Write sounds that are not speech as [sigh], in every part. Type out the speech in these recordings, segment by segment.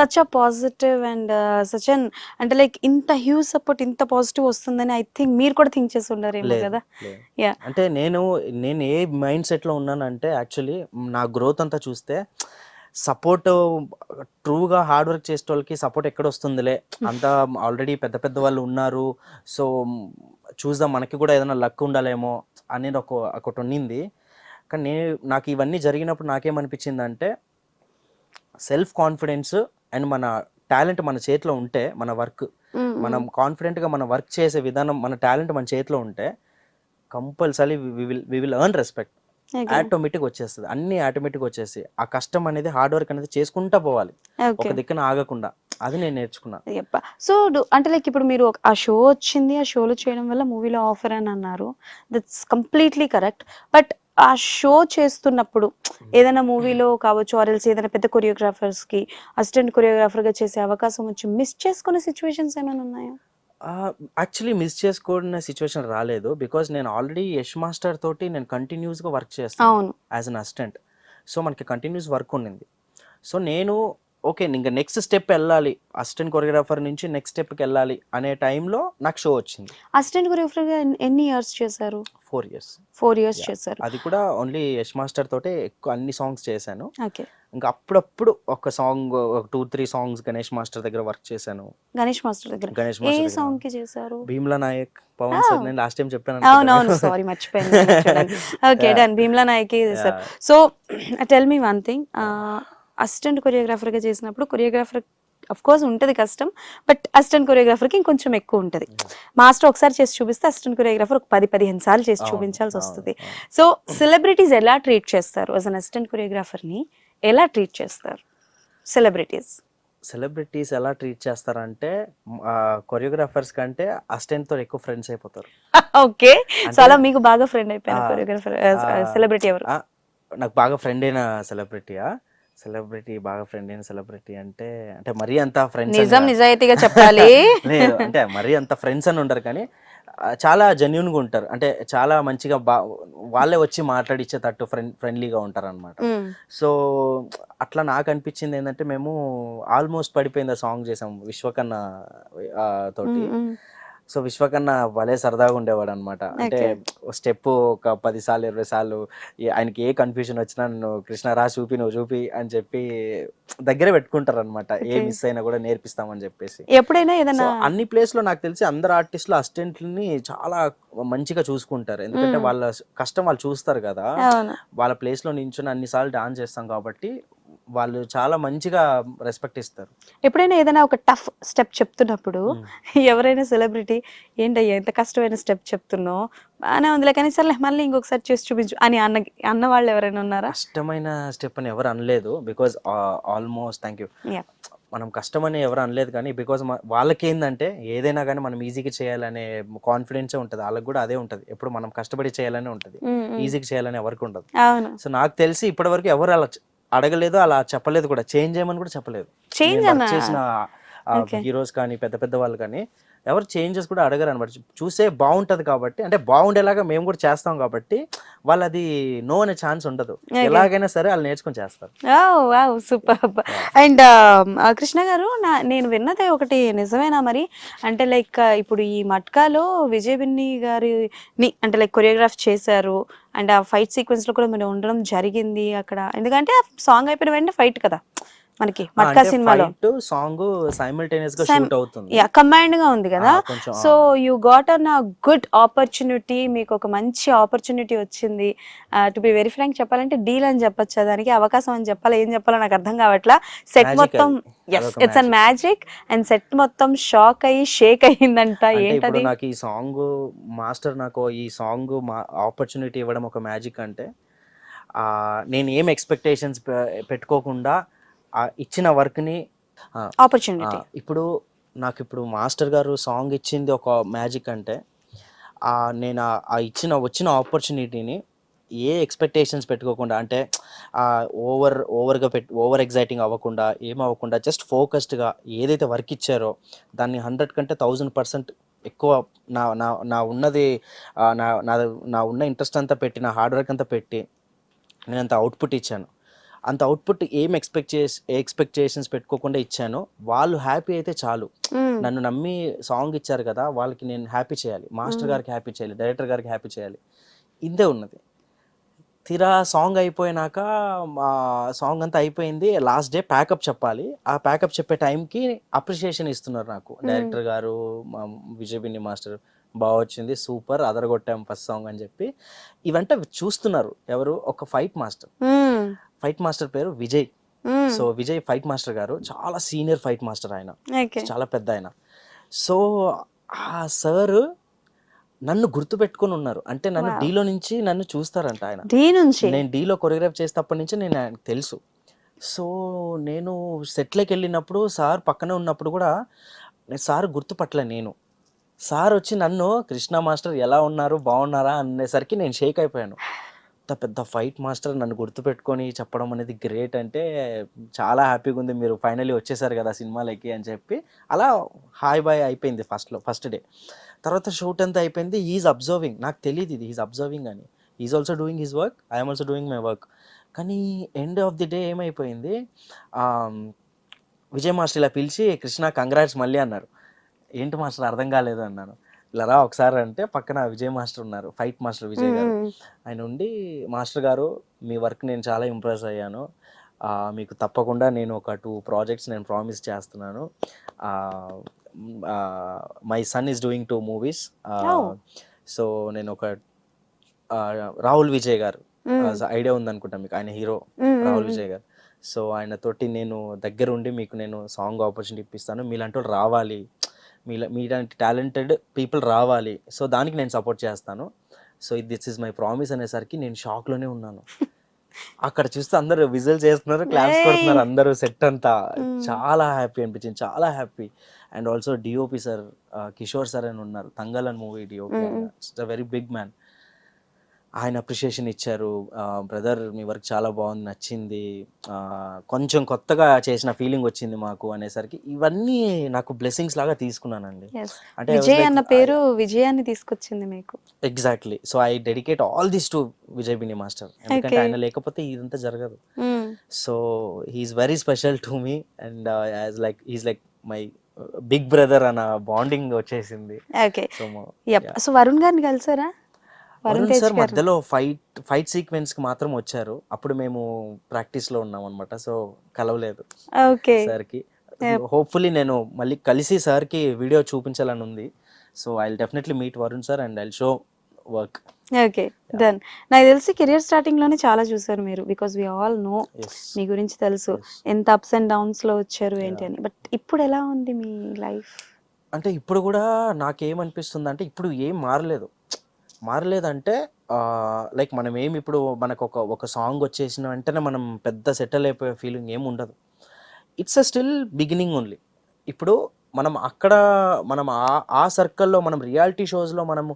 Such a positive and such an అంటే like ఇంత huge support ఇంత పాజిటివ్ వస్తుందని ఐ థింక్ మీరు కూడా థింక్ చేసి ఉండారేమో కదా. Yeah. అంటే నేను నేను ఏ మైండ్ సెట్లో ఉన్నానంటే యాక్చువల్లీ నా గ్రోత్ అంతా చూస్తే సపోర్ట్ ట్రూగా హార్డ్ వర్క్ చేసే వాళ్ళకి సపోర్ట్ ఎక్కడ వస్తుందిలే అంతా ఆల్రెడీ పెద్ద పెద్ద వాళ్ళు ఉన్నారు సో చూద్దాం మనకి కూడా ఏదైనా లక్ ఉండాలేమో అనేది ఒక ఒకటి ఉండింది కానీ నేను నాకు ఇవన్నీ జరిగినప్పుడు నాకేమనిపించింది అంటే సెల్ఫ్ కాన్ఫిడెన్స్ అండ్ మన టాలెంట్ మన చేతిలో ఉంటే మన వర్క్. మనం కాన్ఫిడెంట్గా మన వర్క్ చేసే విధానం మన టాలెంట్ మన చేతిలో ఉంటే compulsory we will earn respect. Automatic వచ్చేస్తుంది. అన్ని ఆటోమేటిక్ వచ్చేసి ఆ కష్టం అనేది హార్డ్ వర్క్ అనేది చేసుకుంటా పోవాలి. ఒక దిక్కున ఆగకుండా. అది నేను నేర్చుకున్నా. సో అంటే లైక్ ఇప్పుడు మీరు ఆ షో వచ్చింది ఆ షోలో చేయడం వల్ల మూవీలో ఆఫర్ అని అన్నారు. That's completely correct. బట్ ఆ షో చేస్తున్నప్పుడు ఏదైనా మూవీలో కావచ్చు ఆర్ఎల్స్ ఏదైనా పెద్ద కొరియోగ్రాఫర్స్కి అసిస్టెంట్ కొరియోగ్రాఫర్గా చేసే అవకాశం వచ్చి మిస్ చేసుకునే సిచ్యువేషన్స్ ఏమైనా ఉన్నాయా? యాక్చువల్లీ మిస్ చేసుకోడిన సిచ్యువేషన్ రాలేదు. బికాజ్ నేను ఆల్రెడీ యష్ మాస్టర్ తోటి నేను కంటిన్యూస్గా వర్క్ చేస్తాను యాజ్ అన్ అసిస్టెంట్ సో మనకి కంటిన్యూస్ వర్క్ ఉండింది. సో నేను ఓకే ఇంకా నెక్స్ట్ స్టెప్ వెళ్ళాలి. అసిస్టెంట్ కొరియోగ్రాఫర్ నుంచి నెక్స్ట్ స్టెప్కి వెళ్ళాలి అనే టైంలో నాకు షో వచ్చింది. అసిస్టెంట్ కొరియోగ్రాఫర్గా ఎన్ని- ఇయర్స్ చేశారు? Four years four years. చేశారు. అది కూడా ఓన్లీ యష్ మాస్టర్ తోటే ఎక్కువ అన్ని సాంగ్స్ చేశాను. ఓకే. ఇంకా అప్పుడప్పుడు ఒక సాంగ్ ఒక two three songs Ganesh master దగ్గర వర్క్ చేశాను. గణేష్ మాస్టర్ దగ్గర. గణేష్ ఏ మాస్టర్ సాంగ్ దగ్గర. కి చేశారు? భీమ్లా నాయక్ పవన్ Oh. సార్ నేను లాస్ట్ టైం చెప్పాను అవునవును సారీ మర్చిపోయాను. [laughs] ఓకే. డన్ భీమ్లా నాయక్ చేశారు. So tell me one thing assistant కొరియోగ్రాఫర్గా చేసినప్పుడు కొరియోగ్రాఫర్ అఫ్ కోర్స్ ఉంటది కష్టం బట్ అసిస్టెంట్ కొరియోగ్రాఫర్కి ఇంకొంచెం ఎక్కువ ఉంటది. మాస్టర్ ఒకసారి చేసి చూపిస్తే అసిస్టెంట్ కొరియోగ్రాఫర్ ఒక పది పదిహేను సార్లు చేసి చూపించాల్సి వస్తుంది. సో సెలబ్రిటీస్ ఎలా ట్రీట్ చేస్తారు? యాజ్ అన్ అసిస్టెంట్ కొరియోగ్రాఫర్ని ఎలా ట్రీట్ చేస్తారు? సెలబ్రిటీస్. సెలబ్రిటీస్ ఎలా ట్రీట్ చేస్తారంటే కొరియోగ్రాఫర్స్ కంటే అసిస్టెంట్తో ఎక్కువ ఫ్రెండ్స్ అయిపోతారు. [laughs] ఓకే. సో అలా మీకు బాగా ఫ్రెండ్ అయిపోయిన ఆ, కొరియోగ్రాఫర్ సెలబ్రిటీ ఎవరు? నాకు బాగా ఫ్రెండ్ అయిన సెలబ్రిటీయా? సెలబ్రిటీ బాగా ఫ్రెండ్ అయిన సెలబ్రిటీ అంటే అంటే మరీ అంత ఫ్రెండ్స్ నిజం నిజాయితీగా చెప్పాలి. [laughs] లేదు అంటే మరీ అంత ఫ్రెండ్స్ అని ఉండరు కానీ చాలా జెన్యున్గా ఉంటారు. అంటే చాలా మంచిగా బా వాళ్ళే వచ్చి మాట్లాడిచ్చేటట్టు ఫ్రెండ్ ఫ్రెండ్లీగా ఉంటారు అనమాట. సో అట్లా నాకు అనిపించింది ఏంటంటే మేము ఆల్మోస్ట్ పడిపోయింది సాంగ్ చేసాం విశ్వకన్న తోటి. సో విశ్వకన్న భలే సరదాగా ఉండేవాడు అనమాట అంటే స్టెప్ ఒక పది సార్లు ఇరవై సార్లు ఆయనకి ఏ కన్ఫ్యూజన్ వచ్చినా నన్ను కృష్ణ రా చూపి నువ్వు చూపి అని చెప్పి దగ్గర పెట్టుకుంటారు అనమాట ఏ. మిస్ అయినా కూడా నేర్పిస్తామని చెప్పేసి. ఎప్పుడైనా ఏదైనా అన్ని ప్లేస్లో నాకు తెలిసి అందరు ఆర్టిస్టులు అసిస్టెంట్లని చాలా మంచిగా చూసుకుంటారు. ఎందుకంటే. వాళ్ళ కష్టం వాళ్ళు చూస్తారు కదా. వాళ్ళ ప్లేస్లో నించుని అన్నిసార్లు డాన్స్ చేస్తాం కాబట్టి వాళ్ళు చాలా మంచిగా రెస్పెక్ట్ ఇస్తారు. ఎప్పుడైనా ఏదైనా ఒక టఫ్ స్టెప్ చెప్తున్నప్పుడు మ్మ్. ఎవరైనా సెలబ్రిటీ ఏంటయ్యా ఎంత కష్టమైన స్టెప్ చెప్తున్నావు? బాగానే ఉందిలే కానీ సర్లే మళ్ళీ ఇంకొకసారి చేసి చూపించు అని అన్న అన్న వాళ్ళు ఎవరైనా ఉన్నారా? కష్టమైన స్టెప్ అని ఎవరు అనలేదు బికాజ్ ఆల్మోస్ట్ థ్యాంక్ యూ. మనం కష్టమని ఎవరు అనలేదు కానీ బికాజ్ వాళ్ళకి ఏంటంటే ఏదైనా కానీ మనం ఈజీగా చేయాలనే కాన్ఫిడెన్సే ఉంటుంది. వాళ్ళకి కూడా అదే ఉంటుంది. ఎప్పుడు మనం కష్టపడి చేయాలనే ఉంటుంది. మ్మ్, మ్మ్. ఈజీగా చేయాలని ఎవరికి ఉండదు. సో నాకు తెలిసి ఇప్పటివరకు ఎవరు అలా అడగలేదు అలా చెప్పలేదు కూడా. చేంజ్ చేయమని కూడా చెప్పలేదు. చేంజ్ చేసిన. హీరోస్ కానీ పెద్ద పెద్ద వాళ్ళు కానీ ఎవరు చేంజెస్ కూడా అడగరు అనమాట చూసే బాగుంటది కాబట్టి అంటే బాగుండేలాగా మేము కూడా చేస్తాం కాబట్టి వాళ్ళు అది నో అనే ఛాన్స్ ఉండదు. ఎలాగైనా సరే వాళ్ళు నేర్చుకొని చేస్తారు. సూపర్ అండ్ కృష్ణ గారు నా నేను విన్నదే ఒకటి నిజమేనా మరి? అంటే లైక్ ఇప్పుడు ఈ మట్కాలో విజయ్ బిన్ని గారిని అంటే లైక్ కొరియోగ్రాఫ్ చేశారు. అండ్ ఆ ఫైట్ సీక్వెన్స్లో కూడా మీరు ఉండడం జరిగింది అక్కడ. ఎందుకంటే సాంగ్ అయిపోయిన వెంటనే ఫైట్ కదా. మనకి మట్కా సినిమాలో. సాంగ్ సైమిల్టేనియస్గా షూట్ అవుతుంది. యా కంబైన్డ్గా ఉంది కదా. So you got an good opportunity మీకు ఒక మంచి ఆపర్చునిటీ వచ్చింది. టు బి వెరీ ఫ్రాంక్ చెప్పాలంటే డీల్ అని చెప్పొచ్చు. దానికి అవకాశం అని చెప్పాలి ఏం చెప్పాలో నాకు అర్థం కావట్లా. సెట్ మొత్తం. Yes it's an magic and set మొత్తం షాక్ అయ్యి షేక్ అయ్యిందంట. ఏంటది? నాకు ఈ సాంగ్ మాస్టర్ నాకు ఈ సాంగ్ ఆపర్చునిటీ ఇవ్వడం ఒక మ్యాజిక్ అంటే నేను ఏం ఎక్స్పెక్టేషన్స్ పెట్టుకోకుండా ఆ ఇచ్చిన వర్క్ని ఆపర్చునిటీ ఇప్పుడు నాకు ఇప్పుడు మాస్టర్ గారు సాంగ్ ఇచ్చింది ఒక మ్యాజిక్ అంటే ఆ, నేను ఆ- ఆ ఇచ్చిన వచ్చిన ఆపర్చునిటీని ఏ ఎక్స్పెక్టేషన్స్ పెట్టుకోకుండా అంటే ఓవర్ ఓవర్గా పెట్ ఓవర్ ఎగ్జైటింగ్ అవ్వకుండా ఏం అవ్వకుండా జస్ట్ ఫోకస్డ్గా ఏదైతే వర్క్ ఇచ్చారో దాన్ని హండ్రెడ్ కంటే థౌజండ్ పర్సెంట్ ఎక్కువ నా నా నా ఉన్నది ఆ, నా నా ఉన్న ఇంట్రెస్ట్ అంతా పెట్టి నా హార్డ్ వర్క్ అంతా పెట్టి నేను అంత అవుట్పుట్ ఇచ్చాను. అంత అవుట్పుట్ ఏం ఎక్స్పెక్ట్ చేసి ఎక్స్పెక్టేషన్స్ పెట్టుకోకుండా ఇచ్చాను. వాళ్ళు హ్యాపీ అయితే చాలు. నన్ను నమ్మి సాంగ్ ఇచ్చారు కదా వాళ్ళకి నేను హ్యాపీ చేయాలి. మాస్టర్ గారికి హ్యాపీ చేయాలి. డైరెక్టర్ గారికి హ్యాపీ చేయాలి. ఇంతే ఉన్నది. తీరా సాంగ్ అయిపోయినాక మా సాంగ్ అంతా అయిపోయింది. లాస్ట్ డే ప్యాకప్ చెప్పాలి. ఆ ప్యాకప్ చెప్పే టైంకి అప్రిషియేషన్ ఇస్తున్నారు నాకు. డైరెక్టర్ గారు మా విజయ్ బిన్ని మాస్టర్ బాగా వచ్చింది. సూపర్ అదరగొట్టాం ఫస్ట్ సాంగ్ అని చెప్పి. ఇవంటే చూస్తున్నారు ఎవరు? ఒక ఫైట్ మాస్టర్. ఫైట్ మాస్టర్ పేరు Vijay. So Vijay fight master గారు చాలా సీనియర్ ఫైట్ మాస్టర్ ఆయన. చాలా పెద్ద ఆయన. సో ఆ సార్ నన్ను గుర్తుపెట్టుకొని ఉన్నారు. అంటే నన్ను. డీలో నుంచి నన్ను చూస్తారంట ఆయన. నుంచి? నేను డీలో కొరియోగ్రాఫ్ చేసేటప్పటి నుంచి నేను ఆయనకు తెలుసు. సో నేను సెట్లోకి వెళ్ళినప్పుడు సార్ పక్కనే ఉన్నప్పుడు కూడా సార్ గుర్తుపట్టలే నేను. సార్ వచ్చి నన్ను కృష్ణ మాస్టర్ ఎలా ఉన్నారు? బాగున్నారా? అనేసరికి నేను షేక్ అయిపోయాను. ఇంత పెద్ద ఫైట్ మాస్టర్ నన్ను గుర్తుపెట్టుకొని చెప్పడం అనేది గ్రేట్ అంటే చాలా హ్యాపీగా ఉంది. మీరు ఫైనలీ వచ్చేసారు కదా సినిమాలకి అని చెప్పి. అలా హాయ్ బాయ్ అయిపోయింది ఫస్ట్లో ఫస్ట్ డే. తర్వాత షూట్ అంతా అయిపోయింది. Is observing. నాకు తెలియదు ఇది. ఈజ్ అబ్జర్వింగ్ అని. Is also doing his work. I'm also doing my work. కానీ ఎండ్ ఆఫ్ ది డే ఏమైపోయింది? విజయ్ మాస్టర్ ఇలా పిలిచి కృష్ణ కంగ్రాట్స్ మళ్ళీ అన్నారు. ఏంటి మాస్టర్? అర్థం కాలేదు అన్నాను ఇలా రా ఒకసారి అంటే పక్కన విజయ్ మాస్టర్ ఉన్నారు ఫైట్ మాస్టర్ విజయ్ గారు. ఆయన ఉండి మాస్టర్ గారు మీ వర్క్ నేను చాలా ఇంప్రెస్ అయ్యాను మీకు తప్పకుండా నేను ఒక టూ ప్రాజెక్ట్స్ నేను ప్రామిస్ చేస్తున్నాను my son is doing two movies. So నేను ఒక రాహుల్ విజయ్ గారు. ఐడియా ఉందనుకుంటా మీకు ఆయన హీరో. రాహుల్. విజయ్ గారు సో ఆయన తోటి నేను దగ్గర ఉండి మీకు నేను సాంగ్ ఆపర్చునిటీ ఇప్పిస్తాను మీలాంటి వాళ్ళు రావాలి మీలా మీలాంటి టాలెంటెడ్ పీపుల్ రావాలి. సో దానికి నేను సపోర్ట్ చేస్తాను. So this is my promise అనేసరికి నేను షాక్లోనే ఉన్నాను. [laughs] అక్కడ చూస్తే అందరూ విజిల్ చేస్తున్నారు క్లాప్స్ Yay! కొడుతున్నారు అందరూ సెట్ అంతా. Mm. చాలా హ్యాపీ అనిపించింది చాలా happy. And also DOP sir Kishore sir అని ఉన్నారు Thangalaan movie DOP. It's a very big man ఆయన అప్రిషియేషన్ ఇచ్చారు. బ్రదర్ మీ వర్క్ చాలా బాగుంది నచ్చింది. కొంచెం కొత్తగా చేసిన ఫీలింగ్ వచ్చింది మాకు అనేసరికి ఇవన్నీ నాకు బ్లెస్సింగ్స్ లాగా తీసుకున్నానండి. అంటే విజయ్ అన్న పేరు విజయాన్ని తీసుకొచ్చింది మీకు. Exactly so I dedicate all this to Vijay Binni master ఎందుకంటే. ఆయన లేకపోతే ఇదంతా జరగదు. So he's very special to me and as like is like my big brother అన్న బాండింగ్ వచ్చేసింది. ఓకే సో వరుణ్ గారిని కలిసారా? వరుణ్ సార్ మధ్యలో ఫైట్ ఫైట్ సీక్వెన్స్కి మాత్రం వచ్చారు. అప్పుడు మేము ప్రాక్టీస్లో ఉన్నాం అనమాట సో కలవలేదు ఓకే. సార్కి. హోప్ఫుల్లీ నేను మళ్ళీ కలిసి సార్కి వీడియో చూపించాలని ఉంది. So I definitely meet Varun sir and I show work okay done నాకు తెలిసి కెరియర్ స్టార్టింగ్లోనే చాలా చూసారు మీరు because we all know me గురించి తెలుసు. ఎంత అప్స్ అండ్ డౌన్స్లో వచ్చారు ఏంటి అని. బట్ ఇప్పుడు ఎలా ఉంది మీ లైఫ్ అంటే ఇప్పుడు కూడా నాకేమనిపిస్తుంది అంటే ఇప్పుడు ఏం మారలేదు. మారలేదంటే లైక్ మనం ఏం ఇప్పుడు మనకు ఒక ఒక సాంగ్ వచ్చేసిన వెంటనే మనం పెద్ద సెటిల్ అయిపోయే ఫీలింగ్ ఏం ఉండదు. It's a still beginning only. ఇప్పుడు మనం అక్కడ మనం ఆ ఆ సర్కిల్లో మనం రియాలిటీ షోస్లో మనము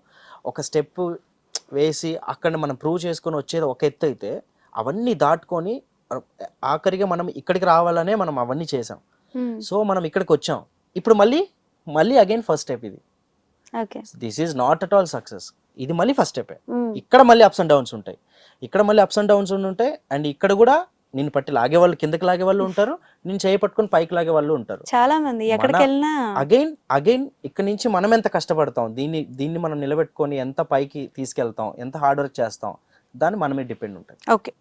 ఒక స్టెప్ వేసి అక్కడ మనం ప్రూవ్ చేసుకొని వచ్చేది ఒక ఎత్తు అయితే అవన్నీ దాటుకొని ఆఖరిగా మనం ఇక్కడికి రావాలనే మనం అవన్నీ చేసాం. సో మనం ఇక్కడికి వచ్చాం. ఇప్పుడు మళ్ళీ మళ్ళీ అగైన్ ఫస్ట్ స్టెప్ ఇది. Okay. This is not at all success. ఇది మళ్ళీ ఫస్ట్ స్టెప్ ఇక్కడ మళ్ళీ అప్స్ అండ్ డౌన్స్ ఉంటాయి. ఇక్కడ మళ్ళీ అప్స్ అండ్ డౌన్స్ ఉంటాయి అండ్ ఇక్కడ కూడా నేను పట్టి లాగే వాళ్ళు కిందకి లాగే వాళ్ళు ఉంటారు నేను చేయి పట్టుకొని పైకి లాగే వాళ్ళు ఉంటారు. చాలా మంది ఎక్కడికి వెళ్ళినా అగైన్ అగైన్ ఇక్కడ నుంచి మనం ఎంత కష్టపడతాం దీన్ని దీన్ని మనం నిలబెట్టుకొని ఎంత పైకి తీసుకెళ్తాం ఎంత హార్డ్ వర్క్ చేస్తాం దాన్ని మనమే డిపెండ్ ఉంటుంది ఓకే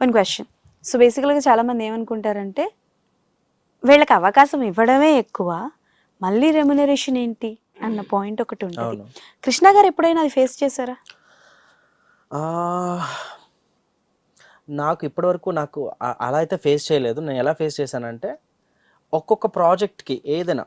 వన్ క్వశ్చన్ సో బేసికల్గా చాలా మంది ఏమనుకుంటారంటే వీళ్ళకి అవకాశం ఇవ్వడమే ఎక్కువ మళ్ళీ రెమ్యునరేషన్ ఏంటి? అన్న పాయింట్ ఒకటి ఉంటుంది. కృష్ణ గారు ఎప్పుడైనా అది ఫేస్ చేశారా? ఆ, నాకు ఇప్పటివరకు నాకు అలా అయితే ఫేస్ చేయలేదు. నేను ఎలా ఫేస్ చేశానంటే ఒక్కొక్క ప్రాజెక్ట్కి ఏదైనా